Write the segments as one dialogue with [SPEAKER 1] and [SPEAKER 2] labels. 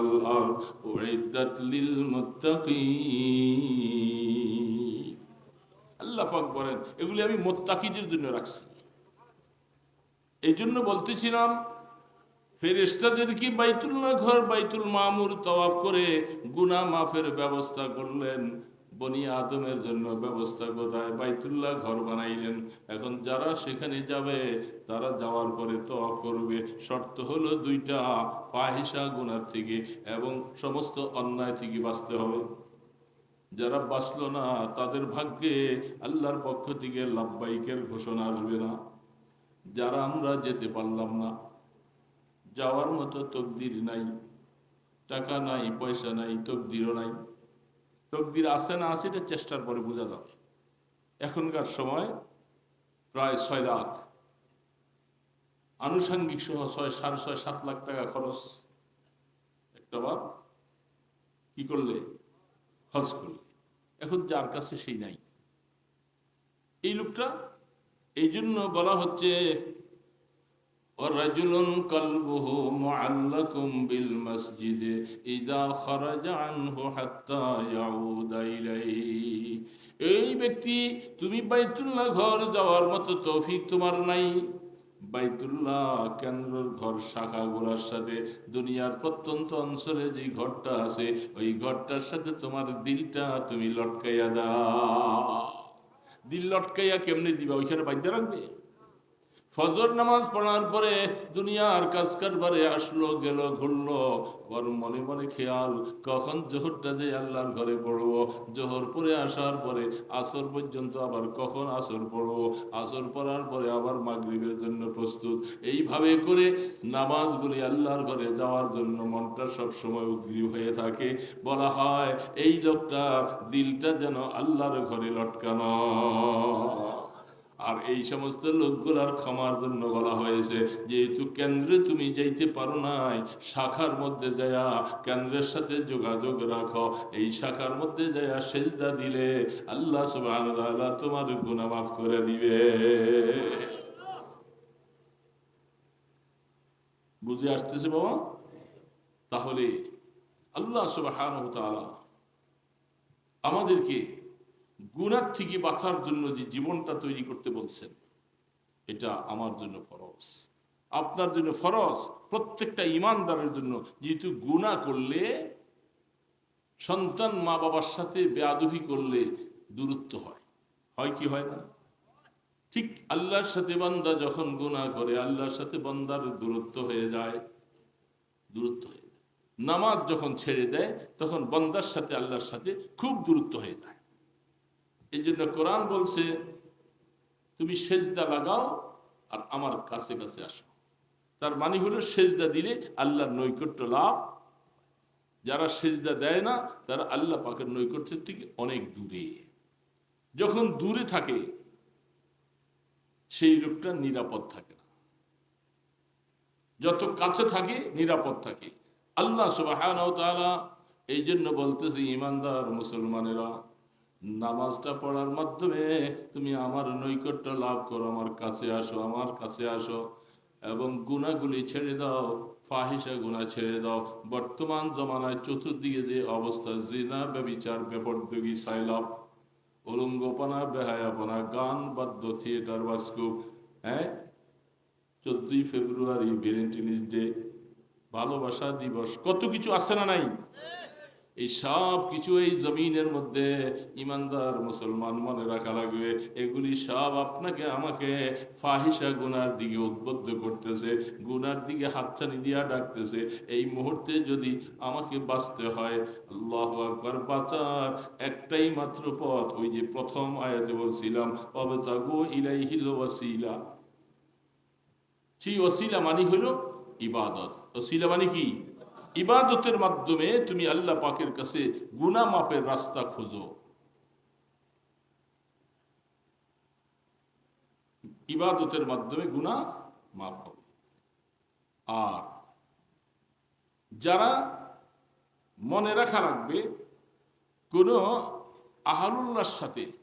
[SPEAKER 1] والأرض أعدت للمتقين আল্লাহ পাক বলেন এগুলি আমি মোত্তাকিদের জন্য রাখছি এই জন্য বলতেছিলাম ফেরেস্তাদেরকে বাইতুল্লাহ ঘর বাইতুল মামুর তওয়াফ করে গুনা মাফের ব্যবস্থা করলেন বনি আদমের জন্য ব্যবস্থা কোথায়? বাইতুল্লাহ ঘর বানাইলেন। এখন যারা সেখানে যাবে, তারা যাওয়ার পরে তওয়াফ করবে। শর্ত হলো দুইটা ফাহিসা গুনার থেকে এবং সমস্ত অন্যায় থেকে বাঁচতে হবে। যারা বাঁচলো না, তাদের ভাগ্যে আল্লাহর পক্ষ থেকে লাভবাইকের ঘোষণা আসবে না। যারা আমরা যেতে পারলাম না, যাওয়ার মতো তকদির নাই। টাকা নাই, পয়সা নাই, তকদিরও নাই। তকদির আছে না আছে, এটা চেষ্টার পরে বোঝা যাবে। এখনকার সময় প্রায় ছয় লাখ। আনুষাঙ্গিক সহ ছয়, সাড়ে ছয়, সাত লাখ টাকা খরচ। একটা বার কি করলে? হজ করলে। এখন যার কাছে সেই নাই। এই লোকটা, এই জন্য বলা হচ্ছে ورجل قلبه معلق بالمسجد إذا خرج عنه حتى يعود إليه এই ব্যক্তি তুমি বাইতুল্লাহ ঘর যাওয়ার মতো তৌফিক তোমার নাই বাইতুল্লাহ কেন্দ্রের ঘর শাখাগুলোর সাথে দুনিয়ার প্রত্যন্ত অঞ্চলে যে ঘরটা আছে ওই ঘরটার সাথে তোমার দিলটা তুমি লটকাইয়া যাও দিল লটকাইয়া কেমনে দিবা ওইখানে বাইন্দা রাখবে ফজর নামাজ পড়ার পরে দুনিয়ার কাজ কারবারে আসলো, গেল, ঘুরলো। ওর মনে মনে খেয়াল, কখন জোহরটা যে আল্লাহর ঘরে পড়ব। জোহর পরে আসার পরে আসর পর্যন্ত আবার কখন আসর পড়ব? আসর পড়ার পরে আবার মাগরিবের জন্য প্রস্তুত। এইভাবে করে নামাজগুলি আল্লাহর ঘরে যাওয়ার জন্য মনটা সব সময় উদ্গ্রীব হয়ে থাকে। বলা হয়, এই লোকটা দিলটা যেন আল্লাহর ঘরে লটকানো। আর এই সমস্ত লোকগুলার ক্ষমার জন্য বলা হয়েছে, যেহেতু কেন্দ্রে তুমি যাইতে পারো নাই, শাখার মধ্যে যায়া কেন্দ্রের সাথে যোগাযোগ রাখো। এই শাখার মধ্যে যায়া সেজদা দিলে আল্লাহ তাআলা তোমার গুনাহ মাফ করে দিবে। বুঝে আসতেছে বাবা? তাহলে আল্লাহ তাআলা আমাদেরকে গুণার থেকে বাঁচার জন্য যে জীবনটা তৈরি করতে বলছেন, এটা আমার জন্য ফরজ। আপনার জন্য ফরজ, প্রত্যেকটা ইমানদারের জন্য। যেহেতু গুণা করলে, সন্তান মা বাবার সাথে বেয়াদবি করলে দূরত্ব হয়। হয় কি হয় না? ঠিক আল্লাহর সাথে বান্দা যখন গুণা করে, আল্লাহর সাথে বান্দার দূরত্ব হয়ে যায়। দূরত্ব হয়ে যায়। নামাজ যখন ছেড়ে দেয়, তখন বন্দার সাথে, আল্লাহর সাথে খুব দূরত্ব হয়ে যায়। এই জন্য কোরআন বলছে, তুমি সেজদা লাগাও আর আমার কাছে কাছে আসো। তার মানে হলো সেজদা দিলে আল্লাহর নৈকট্য লাভ যারা সেজদা দেয় না, তারা আল্লাহ পাকের নৈকট্যের থেকে অনেক দূরে। যখন দূরে থাকে, সেই লোকটা নিরাপদ থাকে না। যত কাছে থাকে, নিরাপদ থাকে। আল্লাহ সুবাহ এই জন্য বলতেছে ইমানদার মুসলমানেরা নামাজটা পড়ার মাধ্যমে তুমি আমার নৈকট্য লাভ করো, আমার কাছে আসো, আমার কাছে আসো এবং গুণাগুলি ছেড়ে দাও ফাহিসা গুণা ছেড়ে দাও। বর্তমান জমানায় চতুর্দিকে যে অবস্থা, জিনা, ব্যবিচার, বেপরদগি সাইলাভ উলঙ্গপনা, বেহায়াপনা, গান, বাদ্য, থিয়েটার বাস্কুপ হ্যাঁ? চোদ্দই ফেব্রুয়ারি ভ্যালেন্টিনিস ডে, ভালোবাসা দিবস, কত কিছু আছে না নাই? এই সব কিছু এই জমিনের মধ্যে ইমানদার মুসলমান মনে রাখা লাগবে। এগুলি সব আপনাকে আমাকে ফাহিসা গুনার দিকে উদ্বুদ্ধ করতেছে, গুনার দিকে হাতছানি দিয়া ডাকতেছে। এই মুহূর্তে যদি আমাকে বাঁচতে হয়, আল্লাহ আকবার, বাঁচার একটাই মাত্র পথ, ওই যে প্রথম আয়াতে বলছিলাম, অবতাগো ইলাইহিল ওয়াসিলা। সেই ওসিলা মানি হলো ইবাদত। ওসিলা মানে কি? ইবাদতের মাধ্যমে তুমি আল্লাহ পাকের কাছে গুনা মাপের রাস্তা খোঁজো। ইবাদতের মাধ্যমে গুনা মাপ হবে। আর যারা মনে রাখা রাখবে, কোন আহালুল্লাহর সাথে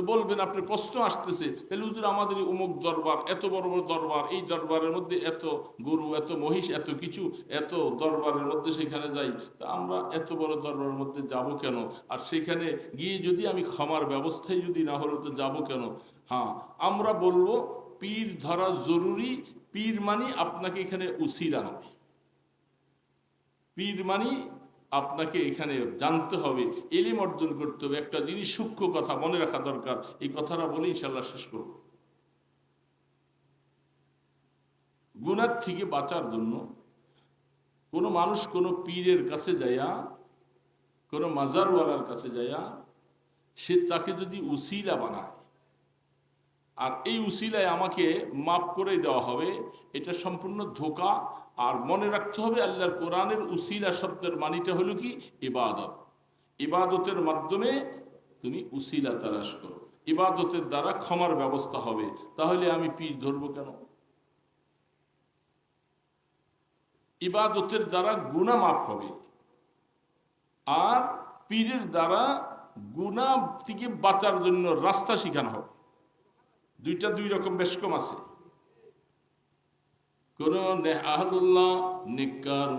[SPEAKER 1] তো বলবেন আপনি প্রশ্ন আসতেছে, তাহলে হুজুর, আমাদের অমুক দরবার, এত বড় বড় দরবার, এই দরবারের মধ্যে এত গরু, এত মহিষ, এত কিছু, এত দরবারের মধ্যে সেখানে যাই, তা আমরা এত বড় দরবারের মধ্যে যাব কেন? আর সেখানে গিয়ে যদি আমি ক্ষমার ব্যবস্থায় যদি না হলে, তো যাব কেন? হ্যাঁ আমরা বলব, পীর ধরা জরুরি, পীর মানি আপনাকে এখানে উসিলা নয় পীর মানি আপনাকে এখানে জানতে হবে এলিম অর্জন করতে হবে, একটা জিনিস সূক্ষ্ম কথা মনে রাখা দরকার, এই কথাটা বলে ইনশাল্লাহ শেষ করব। গুনার থেকে বাঁচার জন্য কোনো মানুষ কোনো পীরের কাছে যাইয়া, কোনো মাজারওয়ালার কাছে যাইয়া, সে তাকে যদি উসিলা বানায়, আর এই উসিলায় আমাকে মাফ করে দেওয়া হবে, এটা সম্পূর্ণ ধোকা আর মনে রাখতে হবে আল্লাহর কোরআনের উসিলা শব্দের মানিটা হলো কি? ইবাদত। ইবাদতের মাধ্যমে তুমি উসিলা তালাশ করো। ইবাদতের দ্বারা ক্ষমার ব্যবস্থা হবে। তাহলে আমি পীর ধরবো কেন? ইবাদতের দ্বারা গুণা মাফ হবে। আর পীরের দ্বারা গুণা থেকে বাঁচার জন্য রাস্তা শিখানো হবে। দুইটা দুই রকম বেশ কম আছে।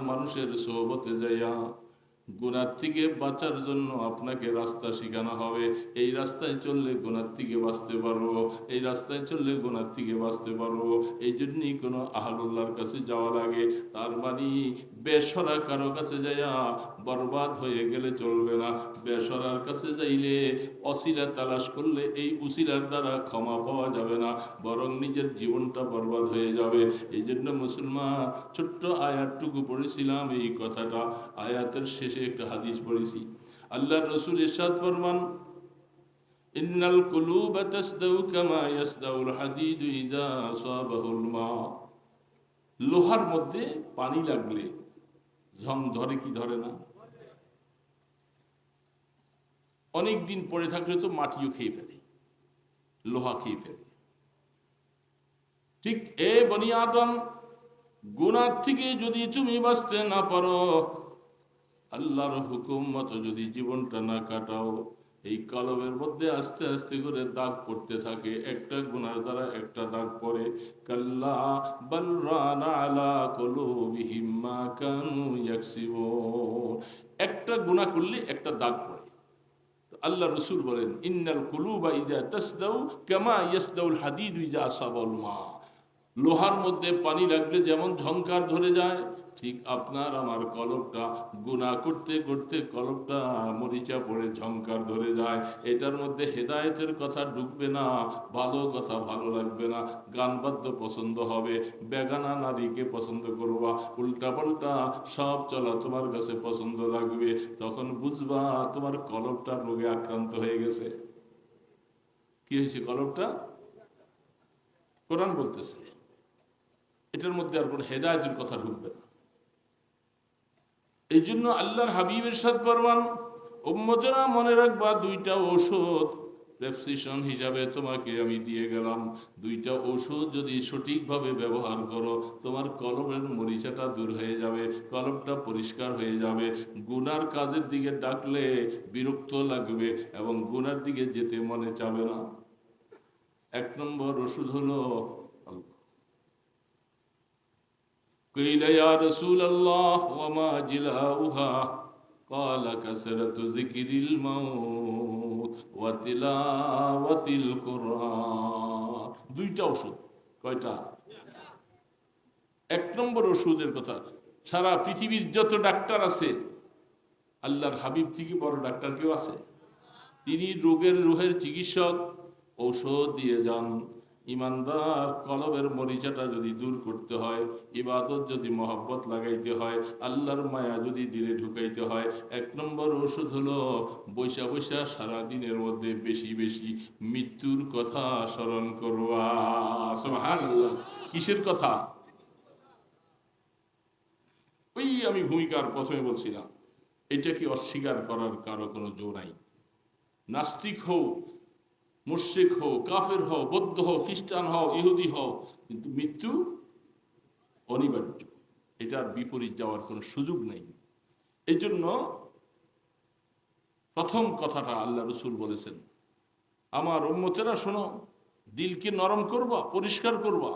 [SPEAKER 1] মানুষের সোহবতে যাইয়া গুণার থেকে বাঁচার জন্য আপনাকে রাস্তা শেখানো হবে। এই রাস্তায় চললে গুণার থেকে বাঁচতে পারব, এই রাস্তায় চললে গুণার থেকে বাঁচতে পারব। এই জন্যই কোনো আহারুল্লাহর কাছে যাওয়া লাগে। তার মানে বেসরা কারও কাছে যাইয়া বরবাদ হয়ে গেলে চলবে না। বেসরার কাছে যাইলে অসিলা তালাশ করলে এই উসিলার দ্বারা ক্ষমা পাওয়া যাবে না। বরং নিজের জীবনটা বরবাদ হয়ে যাবে। এই জন্য মুসলমান, ছোট্ট আয়াতটুকু পড়েছিলাম এই কথাটা। আয়াতের শেষে একটা হাদিস পড়েছি। আল্লাহ রসুল ইরশাদ ফরমান, ইন্নাল কুলুব কামা মা লোহার মধ্যে পানি লাগলে ঝম ধরে কি ধরে না? অনেক দিন পরে থাকলে তো মাটিও খেয়ে ফেলে, লোহা খেয়ে ফেলে। ঠিক এ বনি আদম গুনার থেকে যদি তুমি বাঁচতে না পারো, আল্লাহর হুকুম মতো যদি জীবনটা না কাটাও, এই কলমের মধ্যে আস্তে আস্তে করে দাগ পড়তে থাকে, একটা গুনার দ্বারা একটা দাগ পড়ে। কাল্লা বালরানা আলা মা কানু একটা গুনাহ করলে একটা দাগ পড়ে। আল্লাহ রসুল বলেন, ইন্নাল কুলুবা ইজা তসদৌ কেমা ইয়াসদাউল হাদিদ ইজা আসাবাল মা। লোহার মধ্যে পানি লাগলে যেমন ঝংকার ধরে যায় ঠিক আপনার আমার কলকটা গুণা করতে করতে কলকটা মরিচা পড়ে ঝংকার ধরে যায়। এটার মধ্যে হেদায়েতের কথা ঢুকবে না, ভালো কথা ভালো লাগবে না, গান বাদ্য পছন্দ হবে, বেগানা নারীকে পছন্দ করবা উল্টা পাল্টা সব চলা তোমার কাছে পছন্দ লাগবে, তখন বুঝবা তোমার কলকটা রোগে আক্রান্ত হয়ে গেছে। কি হয়েছে কলকটা কোরআন বলতেছে, এটার মধ্যে আর কোনো হেদায়তের কথা ঢুকবে না। এই জন্য আল্লাহর হাবিবের সাদ ফরমান উম্মতেরা মনে রাখবা, দুইটা ঔষধ প্রেসক্রিপশন হিসাবে তোমাকে আমি দিয়ে গেলাম। দুইটা ওষুধ যদি সঠিকভাবে ব্যবহার করো, তোমার কলমের মরিচাটা দূর হয়ে যাবে, কলমটা পরিষ্কার হয়ে যাবে। গুনার কাজের দিকে ডাকলে বিরক্ত লাগবে এবং গুনার দিকে যেতে মনে চাবে না। এক নম্বর ওষুধ হলো قيل يا رسول الله وما جلاؤها قال كسرة ذكر الموت وتلاوة القرآن দুইটা ওষুধ কয়টা এক নম্বর ওষুধের কথা সারা পৃথিবীর যত ডাক্তার আছে আল্লাহর হাবিব থেকে বড় ডাক্তার কেউ আছে তিনি রোগের রোহের চিকিৎসক ঔষধ দিয়ে যান ইমানদার কলবের মরিচাটা যদি দূর করতে হয়, ইবাদত যদি মহব্বত লাগাইতে হয়, আল্লাহর মায়া যদি দিলে ঢুকাইতে হয়, এক নম্বর ওষুধ হলো বৈশা বৈশা সারা দিনের মধ্যে বেশি বেশি মৃত্যুর কথা স্মরণ করবা। কিসের কথা? ওই আমি ভূমিকার প্রথমে বলছিলাম এটাকে অস্বীকার করার কারও কোনো জো নাই? নাস্তিক হোক মুর্শিক হোক কাফের হও, বৌদ্ধ হোক খ্রিস্টান হও, ইহুদি হও, কিন্তু মৃত্যু অনিবার্য। এটার বিপরীত যাওয়ার কোনো সুযোগ নেই। এই জন্য প্রথম কথাটা আল্লাহ রসুল বলেছেন, আমার উম্মতেরা শোনো, দিলকে নরম করবা, পরিষ্কার করবা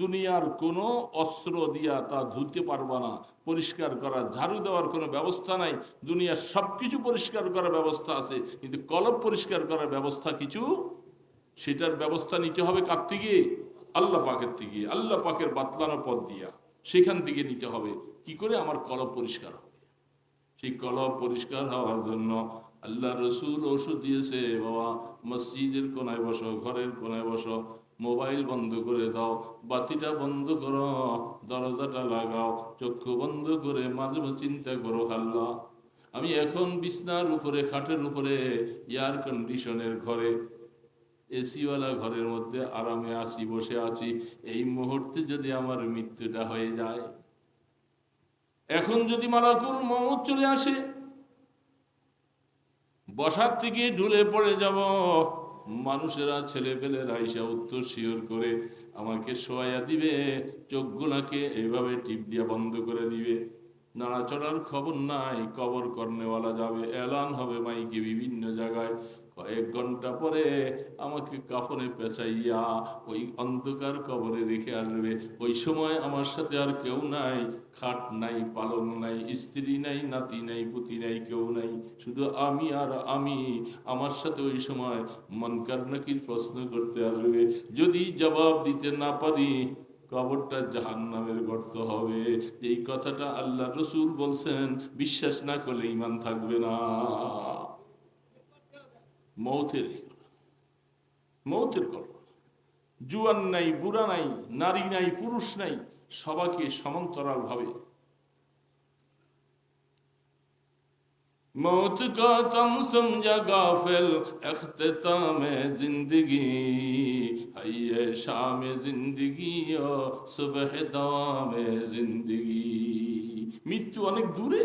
[SPEAKER 1] দুনিয়ার কোনো অস্ত্র দিয়া তা ধুতে পারবা না, পরিষ্কার করা, ঝাড়ু দেওয়ার কোনো ব্যবস্থা নাই, দুনিয়ার সব কিছু পরিষ্কার করার ব্যবস্থা আছে, কিন্তু কলব পরিষ্কার করার ব্যবস্থা কিছু, সেটার ব্যবস্থা নিতে হবে কার থেকে? আল্লাহ পাকের থেকে, আল্লাহ পাকের বাতলানো পথ দিয়া, সেখান থেকে নিতে হবে, কি করে আমার কলব পরিষ্কার হবে? সেই কলব পরিষ্কার হওয়ার জন্য আল্লাহ রসুল ওষুধ দিয়েছে, বাবা, মসজিদের কোনায় বসো, ঘরের কোনায় বসো মোবাইল বন্ধ করে দাও, বাতিটা বন্ধ করো, দরজাটা লাগাও, চক্ষু বন্ধ করে মাঝে চিন্তা করো হাল্লা আমি এখন বিছনার উপরে, খাটের উপরে এয়ার কন্ডিশনের ঘরে, এসিওয়ালা ঘরের মধ্যে আরামে আছি বসে আছি। এই মুহূর্তে যদি আমার মৃত্যুটা হয়ে যায়, এখন যদি মালাকুল মমত চলে আসে, বসার থেকে ঢুলে পড়ে যাব মানুষেরা ছেলে পেলে রাইসা উত্তর শিওর করে আমাকে সোয়াইয়া দিবে, চোখগুলাকে এইভাবে টিপ দিয়া বন্ধ করে দিবে। নাড়াচড়ার খবর নাই, কবর কর্নেওয়ালা যাবে, এলান হবে মাইকে বিভিন্ন জায়গায়। কয়েক ঘণ্টা পরে আমাকে কাফনে পেঁচাইয়া ওই অন্ধকার কবরে রেখে আসবে। ওই সময় আমার সাথে আর কেউ নাই, খাট নাই পালন নাই, স্ত্রী নাই, নাতি নাই, পুতি নাই, কেউ নাই। শুধু আমি আর আমি আমার সাথে ওই সময় মনকার নাকির প্রশ্ন করতে আসবে। যদি জবাব দিতে না পারি, কবরটা জাহান নামের গর্ত হবে। এই কথাটা আল্লাহ রসুল বলছেন, বিশ্বাস না করলে ইমান থাকবে না। মৌতের মৌতের কল্পনা জুয়ান নাই, বুড়া নাই, নারী নাই, পুরুষ নাই সবাইকে সমান্তরাল ভাবে মৌত কা তম গাফেল গাফিল اختتام জিন্দগি। হাইয়ে শামে জিন্দগি ও সুবহ দাওয়াম জিন্দগি। মৃত্যু অনেক দূরে।